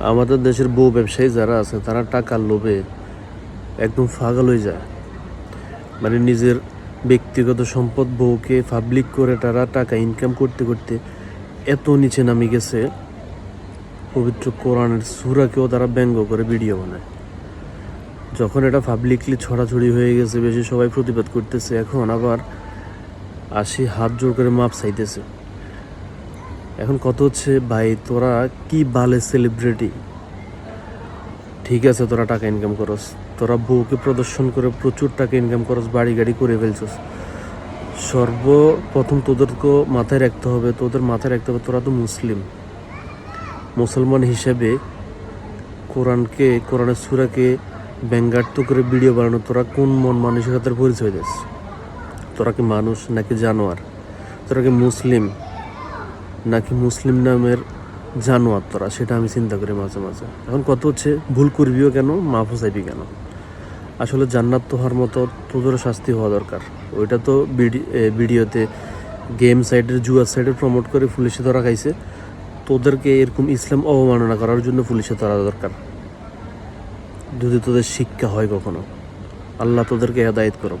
আমাদের দেশের বউ ব্যবসায়ী যারা আছে, তারা টাকার লোভে একদম পাগল হয়ে যায়। মানে নিজের ব্যক্তিগত সম্পদ বউকে পাবলিক করে তারা টাকা ইনকাম করতে করতে এত নিচে নামে গেছে। পবিত্র কোরআনের সুরাকেও তারা ব্যঙ্গ করে ভিডিও বানায়। যখন এটা পাবলিকলি ছড়াছড়ি হয়ে গেছে, বেশি সবাই প্রতিবাদ করতেছে, এখন আবার আসি হাত জোর করে মাপ চাইতেছে। এখন কত হচ্ছে, ভাই, তোরা কি বালে সেলিব্রিটি ঠিক আছে, তোরা টাকা ইনকাম করস। তোরা বউকে প্রদর্শন করে প্রচুর টাকা ইনকাম করস বাড়ি গাড়ি করে ফেলছস। সর্বপ্রথম তোদেরকে মাথায় রাখতে হবে, তোদের মাথায় রাখতে হবে, তোরা তো মুসলিম। মুসলমান হিসেবে কোরআনকে, কোরআনের সুরাকে ব্যঙ্গার্থ করে ভিডিও বানানো, তোরা কোন মন মানুষের মানসিকতার পরিচয় দিস? তোরা কি মানুষ নাকি জানোয়ার? তোরা কি মুসলিম? নাকি মুসলিম নামের জানোয়ার তোরা, সেটা আমি চিন্তা করি মাঝে মাঝে। এখন কত হচ্ছে, ভুল করবিও কেন মাফ চাইবি কেন? আসলে জান্নাত তো হওয়ার মতো তোদেরও শাস্তি হওয়া দরকার। ওইটা তো ভিডি- ভিডিওতে গেম সাইডের জুয়ার সাইডের প্রমোট করে পুলিশে ধরা খাইছে। তোদেরকে এরকম ইসলাম অবমাননা করার জন্য পুলিশে ধরা দরকার। যদি তোদের শিক্ষা হয় কখনো, আল্লাহ তোদেরকে হেদায়ত করো